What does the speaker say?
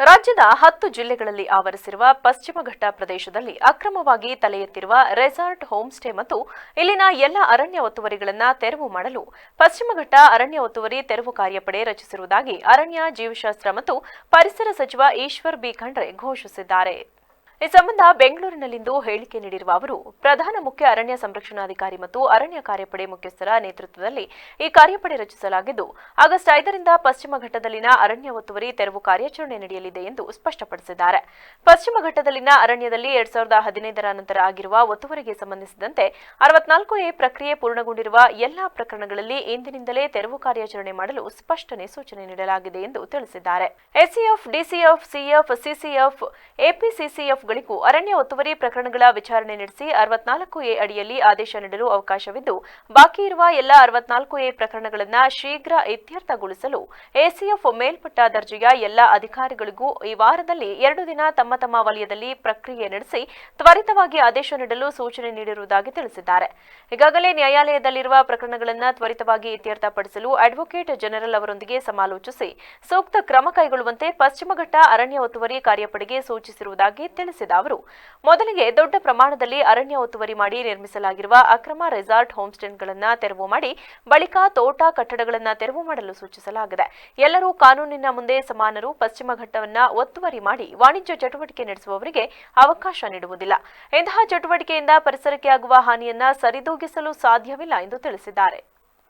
ರಾಜ್ಯದ ಹತ್ತು ಜಿಲ್ಲೆಗಳಲ್ಲಿ ಆವರಿಸಿರುವ ಪಶ್ಚಿಮ ಘಟ್ಟ ಪ್ರದೇಶದಲ್ಲಿ ಅಕ್ರಮವಾಗಿ ತಲೆ ಎತ್ತಿರುವ ರೆಸಾರ್ಟ್ ಹೋಮ್ ಸ್ಟೇ ಮತ್ತು ಇಲ್ಲಿನ ಎಲ್ಲ ಅರಣ್ಯ ಒತ್ತುವರಿಗಳನ್ನು ತೆರವು ಮಾಡಲು ಪಶ್ಚಿಮ ಘಟ್ಟ ಅರಣ್ಯ ಒತ್ತುವರಿ ತೆರವು ಕಾರ್ಯಪಡೆ ರಚಿಸಿರುವುದಾಗಿ ಅರಣ್ಯ, ಜೀವಶಾಸ್ತ್ರ ಮತ್ತು ಪರಿಸರ ಸಚಿವ ಈಶ್ವರ್ ಬಿ ಖಂಡ್ರೆ ಘೋಷಿಸಿದ್ದಾರೆ. ಈ ಸಂಬಂಧ ಬೆಂಗಳೂರಿನಲ್ಲಿಂದು ಹೇಳಿಕೆ ನೀಡಿರುವ ಅವರು, ಪ್ರಧಾನ ಮುಖ್ಯ ಅರಣ್ಯ ಸಂರಕ್ಷಣಾಧಿಕಾರಿ ಮತ್ತು ಅರಣ್ಯ ಕಾರ್ಯಪಡೆ ಮುಖ್ಯಸ್ಥರ ನೇತೃತ್ವದಲ್ಲಿ ಈ ಕಾರ್ಯಪಡೆ ರಚಿಸಲಾಗಿದ್ದು, ಆಗಸ್ಟ್ ಐದರಿಂದ ಪಶ್ಚಿಮ ಘಟ್ಟದಲ್ಲಿನ ಅರಣ್ಯ ಒತ್ತುವರಿ ತೆರವು ಕಾರ್ಯಾಚರಣೆ ನಡೆಯಲಿದೆ ಎಂದು ಸ್ಪಷ್ಟಪಡಿಸಿದ್ದಾರೆ. ಪಶ್ಚಿಮ ಘಟ್ಟದಲ್ಲಿನ ಅರಣ್ಯದಲ್ಲಿ ಎರಡ್ ಸಾವಿರದ ಹದಿನೈದರ ನಂತರ ಆಗಿರುವ ಒತ್ತುವರಿಗೆ ಸಂಬಂಧಿಸಿದಂತೆ ಅರವತ್ನಾಲ್ಕು ಎ ಪ್ರಕ್ರಿಯೆ ಪೂರ್ಣಗೊಂಡಿರುವ ಎಲ್ಲಾ ಪ್ರಕರಣಗಳಲ್ಲಿ ಇಂದಿನಿಂದಲೇ ತೆರವು ಕಾರ್ಯಾಚರಣೆ ಮಾಡಲು ಸ್ಪಷ್ಟನೆ ಸೂಚನೆ ನೀಡಲಾಗಿದೆ ಎಂದು ತಿಳಿಸಿದ್ದಾರೆ. ಎಸ್ಸಿಎಫ್, ಡಿಸಿಎಫ್, ಸಿಎಫ್, ಸಿಸಿಎಫ್ ಎಪಿಸಿಸಿಎಫ್ಗಳಿಗೂ ಅರಣ್ಯ ಒತ್ತುವರಿ ಪ್ರಕರಣಗಳ ವಿಚಾರಣೆ ನಡೆಸಿ ಅರವತ್ನಾಲ್ಕು ಎ ಅಡಿಯಲ್ಲಿ ಆದೇಶ ನೀಡಲು ಅವಕಾಶವಿದ್ದು, ಬಾಕಿ ಇರುವ ಎಲ್ಲ ಅರವತ್ನಾಲ್ಕು ಎ ಪ್ರಕರಣಗಳನ್ನು ಶೀಘ್ರ ಇತ್ಯರ್ಥಗೊಳಿಸಲು ಎಸಿಎಫ್ ಮೇಲ್ಪಟ್ಟ ದರ್ಜೆಯ ಎಲ್ಲ ಅಧಿಕಾರಿಗಳಿಗೂ ಈ ವಾರದಲ್ಲಿ ಎರಡು ದಿನ ತಮ್ಮ ತಮ್ಮ ವಲಯದಲ್ಲಿ ಪ್ರಕ್ರಿಯೆ ನಡೆಸಿ ತ್ವರಿತವಾಗಿ ಆದೇಶ ನೀಡಲು ಸೂಚನೆ ನೀಡಿರುವುದಾಗಿ ತಿಳಿಸಿದ್ದಾರೆ. ಈಗಾಗಲೇ ನ್ಯಾಯಾಲಯದಲ್ಲಿರುವ ಪ್ರಕರಣಗಳನ್ನು ತ್ವರಿತವಾಗಿ ಇತ್ಯರ್ಥಪಡಿಸಲು ಅಡ್ವೊಕೇಟ್ ಜನರಲ್ ಅವರೊಂದಿಗೆ ಸಮಾಲೋಚಿಸಿ ಸೂಕ್ತ ಕ್ರಮ ಕೈಗೊಳ್ಳುವಂತೆ ಪಶ್ಚಿಮ ಘಟ್ಟ ಅರಣ್ಯ ಒತ್ತುವರಿ ಕಾರ್ಯಪಡೆಗೆ ಸೂಚಿಸಿರುವುದಾಗಿ ತಿಳಿಸಿದ ಅವರು, ಮೊದಲಿಗೆ ದೊಡ್ಡ ಪ್ರಮಾಣದಲ್ಲಿ ಅರಣ್ಯ ಒತ್ತುವರಿ ಮಾಡಿ ನಿರ್ಮಿಸಲಾಗಿರುವ ಅಕ್ರಮ ರೆಸಾರ್ಟ್ ಹೋಮ್ಸ್ಟೇಗಳನ್ನು ತೆರವು ಮಾಡಿ, ಬಳಿಕ ತೋಟ ಕಟ್ಟಡಗಳನ್ನು ತೆರವು ಮಾಡಲು ಸೂಚಿಸಲಾಗಿದೆ. ಎಲ್ಲರೂ ಕಾನೂನಿನ ಮುಂದೆ ಸಮಾನರು, ಪಶ್ಚಿಮ ಘಟ್ಟವನ್ನ ಒತ್ತುವರಿ ಮಾಡಿ ವಾಣಿಜ್ಯ ಚಟುವಟಿಕೆ ನಡೆಸುವವರಿಗೆ ಅವಕಾಶ ನೀಡುವುದಿಲ್ಲ. ಇಂತಹ ಚಟುವಟಿಕೆಯಿಂದ ಪರಿಸರಕ್ಕೆ ಆಗುವ ಹಾನಿಯನ್ನ ಸರಿದೂಗಿಸಲು ಸಾಧ್ಯವಿಲ್ಲ ಎಂದು ತಿಳಿಸಿದ್ದಾರೆ.